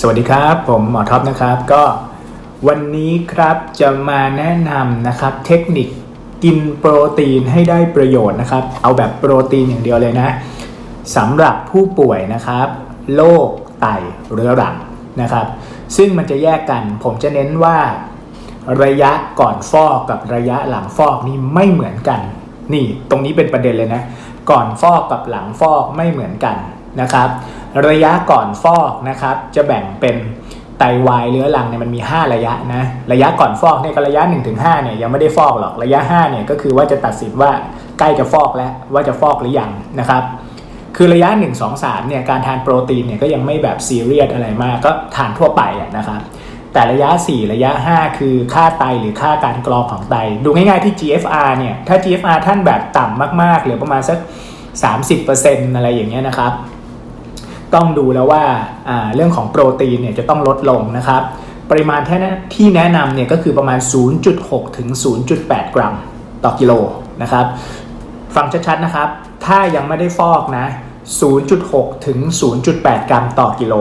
สวัสดีครับผมหมอท็อปนะครับก็วันนี้ครับจะมาแนะนำนะครับเทคนิคกินโปรตีนให้ได้ประโยชน์นะครับ เอาแบบโปรตีนอย่างเดียวเลยนะสำหรับผู้ป่วยนะครับโรคไตเรื้อรังนะครับ ซึ่งมันจะแยกกันผมจะเน้นว่าระยะก่อนฟอกกับระยะหลังฟอกนี่ไม่เหมือนกัน นี่ตรงนี้เป็นประเด็นเลยนะ ก่อนฟอกกับหลังฟอกไม่เหมือนกันนะครับระยะก่อนฟอกนะครับ จะแบ่งเป็นไตวายเรื้อรังเนี่ยมันมี 5 ระยะนะระยะก่อนฟอกเนี่ยก็ระยะ 1-5เนี่ยยังไม่ได้ฟอกหรอกระยะ5เนี่ยก็คือว่าจะตัดสินว่าใกล้จะฟอกแล้วว่าจะฟอกหรือยังนะครับ คือระยะ 1 2 3เนี่ยการทานโปรตีนเนี่ยก็ยังไม่แบบซีเรียสอะไรมากก็ทานทั่วไปะนะครับแต่ระยะ 4 ระยะ 5 คือค่าไตหรือค่าการกรองของไต ดูง่ายๆที่ GFR เนี่ยถ้า GFR ท่านแบบต่ำมากๆหรือประมาณสัก 30%อะไรอย่างเงี้ยนะครับ ต้องดูแล้วว่าเรื่องของโปรตีนเนี่ยจะต้องลดลงนะครับ ปริมาณที่แนะนำเนี่ยก็คือประมาณ 0.6 ถึง 0.8 กรัมต่อกิโลนะครับ ฟังชัดๆนะครับ ถ้ายังไม่ได้ฟอกนะ 0.6 ถึง 0.8 กรัมต่อกิโล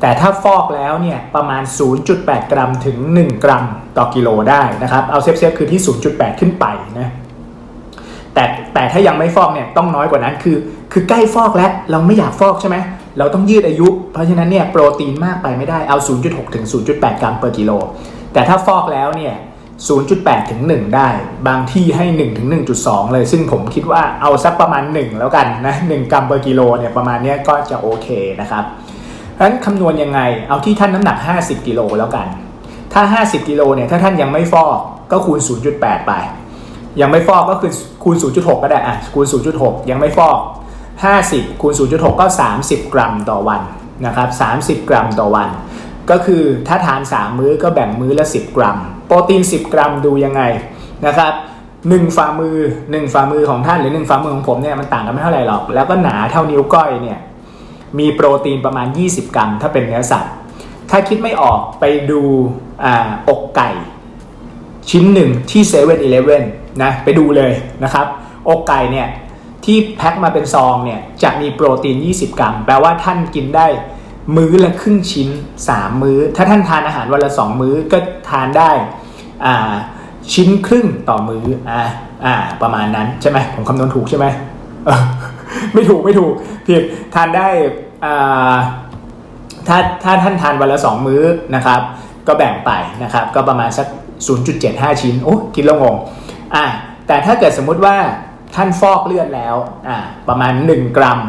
แต่ถ้าฟอกแล้วเนี่ยประมาณ 0.8 กรัมถึง 1 กรัมต่อกิโลได้นะครับ เอาเซฟๆคือที่ 0.8 ขึ้นไปนะแต่แต่ถ้ายังไม่ฟอกเนี่ยต้องน้อยกว่านั้นคือ คือใกล้ฟอกแล้วเราไม่อยากฟอกใช่ไหม เราต้องยืดอายุ เพราะฉะนั้นเนี่ยโปรตีนมากไปไม่ได้เอา 0.6 ถึง 0.8 กรัมต่อกิโล แต่ถ้าฟอกแล้วเนี่ย 0.8 ถึง 1 ได้ บางที่ให้ 1 ถึง 1.2 เลย ซึ่งผมคิดว่าเอาสักประมาณ 1 แล้วกันนะ 1 กรัมต่อกิโลเนี่ยประมาณนี้ก็จะโอเคนะครับเพราะฉะนั้นคำนวณยังไง เอาที่ท่านน้ำหนัก 50 กิโลแล้วกัน ถ้า 50 กิโลเนี่ย ถ้าท่านยังไม่ฟอกก็คูณ 0.8 ไป ยังไม่ฟอกก็คือคูณ 0.6 ก็ได้อะคูณ 0.6 ยังไม่ฟอก 50คูณ0.6 ก็ 30 กรัมต่อวันนะครับ30 กรัมต่อวัน ก็คือถ้าทาน 3 มื้อก็แบ่งมื้อละ 10 กรัม โปรตีน 10 กรัมดูยังไงนะครับ1ฝ่ามือ1ฝ่ามือของท่านหรือ1ฝ่ามือของผมเนี่ยมันต่างกันไม่เท่าไหร่หรอก แล้วก็หนาเท่านิ้วก้อยเนี่ยมีโปรตีนประมาณ 20 กรัม ถ้าเป็นเนื้อสัตว์ ถ้าคิดไม่ออกไปดูออกไก่ ชิ้นหนึ่งที่7 e เ e ่ e อนะไปดูเลยนะครับ อกไก่เนี่ย ที่แพ็คมาเป็นซองเนี่ยจะมีโปรตีน 20 กรัม แปลว่าท่านกินได้มื้อละครึ่งชิ้น 3 มื้อ ถ้าท่านทานอาหารวันละ 2 มื้อก็ทานได้ชิ้นครึ่งต่อมื้ออ่าอ่าประมาณนั้นใช่ไหมผมคำนวณถูกใช่ไหมไม่ถูกไม่ถูกผิดทานได้อ่าถ้าถ้าท่านทานวันละ 2 มื้อนะครับ ก็แบ่งไปนะครับ ก็ประมาณสัก 0.75 ชิ้น โอ้คิดแล้วงงอ่าแต่ถ้าเกิดสมมุติว่า ท่านฟอกเลือดแล้วอ่าประมาณ 1 กรัม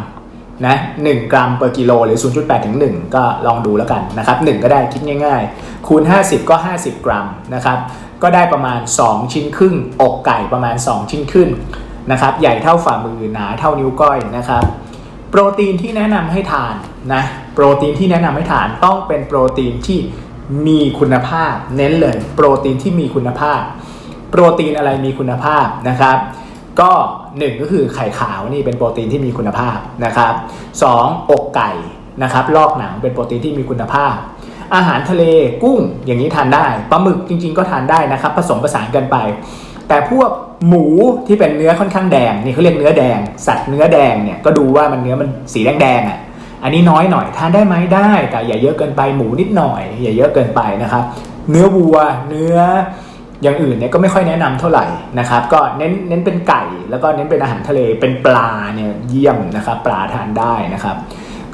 นะ1กรัมเปอร์กิโลหรือ 0.8 ถึง 1 ก็ลองดูแล้วกันนะครับ1ก็ได้คิดง่าย ๆ คูณ 50 ก็ 50 กรัมนะครับก็ได้ประมาณ 2 ชิ้นครึ่ง อกไก่ประมาณ 2 ชิ้นครึ่งนะครับใหญ่เท่าฝ่ามือหนาเท่านิ้วก้อยนะครับโปรตีนที่แนะนำให้ทานนะโปรตีนที่แนะนำให้ทานต้องเป็นโปรตีนที่มีคุณภาพ เน้นเลย โปรตีนที่มีคุณภาพ โปรตีนอะไรมีคุณภาพนะครับ ก็1ก็คือไข่ขาวนี่เป็นโปรตีนที่มีคุณภาพนะครับ 2. องอกไก่นะครับลอกหนังเป็นโปรตีนที่มีคุณภาพ อาหารทะเลกุ้งอย่างนี้ทานได้ปลาหมึกจริง ๆ ก็ทานได้นะครับ ผสมผสานกันไป แต่พวกหมูที่เป็นเนื้อค่อนข้างแดงนี่เขาเรียกเนื้อแดง สัตว์เนื้อแดงเนี่ยก็ดูว่ามันเนื้อมันสีแดงๆอะอันนี้น้อยหน่อยทานได้ไหมได้แต่อย่าเยอะเกินไปหมูนิดหน่อย อย่าเยอะเกินไปนะครับ เนื้อวัวเนื้อ อย่างอื่นเนี่ยก็ไม่ค่อยแนะนำเท่าไหร่นะครับ ก็เน้นเน้นเป็นไก่ แล้วก็เน้นเป็นอาหารทะเลเป็นปลาเนี่ยเยี่ยมนะครับปลาทานได้นะครับ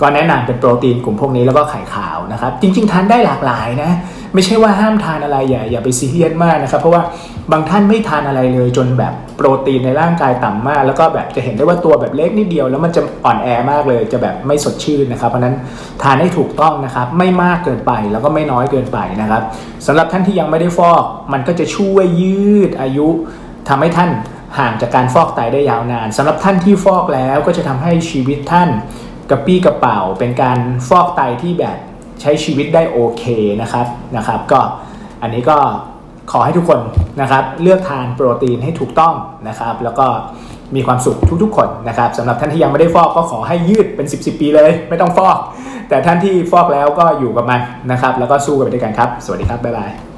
ก็แนะนำเป็นโปรตีนกลุ่มพวกนี้แล้วก็ไข่ขาวนะครับ จริง ๆ ทานได้หลากหลายนะ ไม่ใช่ว่าห้ามทานอะไรอย่าอย่าไปซีเรียสมากนะครับ เพราะว่าบางท่านไม่ทานอะไรเลยจนแบบโปรตีนในร่างกายต่ำมาก แล้วก็แบบจะเห็นได้ว่าตัวแบบเล็กนิดเดียว แล้วมันจะอ่อนแอมากเลยจะแบบไม่สดชื่นนะครับ เพราะนั้นทานให้ถูกต้องนะครับ ไม่มากเกินไปแล้วก็ไม่น้อยเกินไปนะครับสำหรับท่านที่ยังไม่ได้ฟอก มันก็จะช่วยยืดอายุทำให้ท่านห่างจากการฟอกไตได้ยาวนานสำหรับท่านที่ฟอกแล้วก็จะทำให้ชีวิตท่านกระปี้กระเป๋าเป็นการฟอกไตที่แบบ ใช้ชีวิตได้โอเคนะครับนะครับ ก็อันนี้ก็ขอให้ทุกคนนะครับเลือกทานโปรตีนให้ถูกต้องนะครับ แล้วก็มีความสุขทุกๆ คนนะครับสำหรับท่านที่ยังไม่ได้ฟอกก็ขอให้ยืดเป็น 10บสปีเลย ไม่ต้องฟอก แต่ท่านที่ฟอกแล้วก็อยู่กับมันนะครับ แล้วก็สู้กันไปด้วยกันครับ สวัสดีครับ บ๊ายบาย